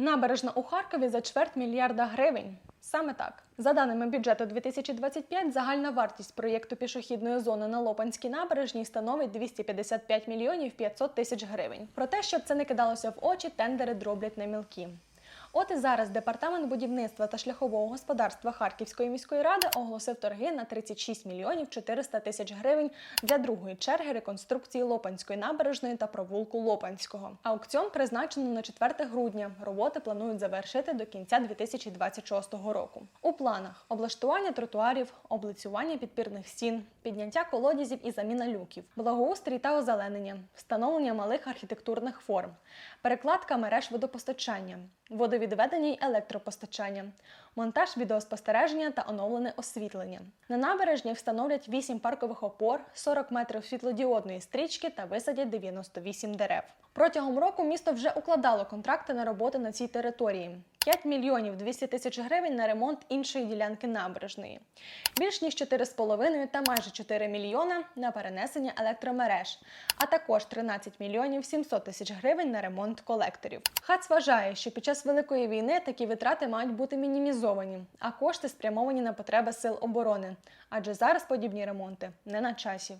Набережна у Харкові за чверть мільярда гривень. Саме так. За даними бюджету 2025, загальна вартість проєкту пішохідної зони на Лопанській набережній становить 255 мільйонів 500 тисяч гривень. Проте, щоб це не кидалося в очі, тендери дроблять на мілкі. От і зараз департамент будівництва та шляхового господарства Харківської міської ради оголосив торги на 36 мільйонів 400 тисяч гривень для другої черги реконструкції Лопанської набережної та провулку Лопанського. Аукціон призначено на 4 грудня. Роботи планують завершити до кінця 2026 року. У планах облаштування тротуарів, облицювання підпірних стін, підняття колодязів і заміна люків, благоустрій та озеленення, встановлення малих архітектурних форм, перекладка мереж водопостачання, водовідведення й електропостачання, монтаж відеоспостереження та оновлене освітлення. На набережні встановлять 8 паркових опор, 40 метрів світлодіодної стрічки та висадять 98 дерев. Протягом року місто вже укладало контракти на роботи на цій території. 5 мільйонів 200 тисяч гривень на ремонт іншої ділянки набережної, більш ніж 4,5 та майже 4 мільйона на перенесення електромереж, а також 13 мільйонів 700 тисяч гривень на ремонт колекторів. ХАЦ вважає, що під час великої війни такі витрати мають бути мінімізовані, а кошти спрямовані на потреби сил оборони, адже зараз подібні ремонти не на часі.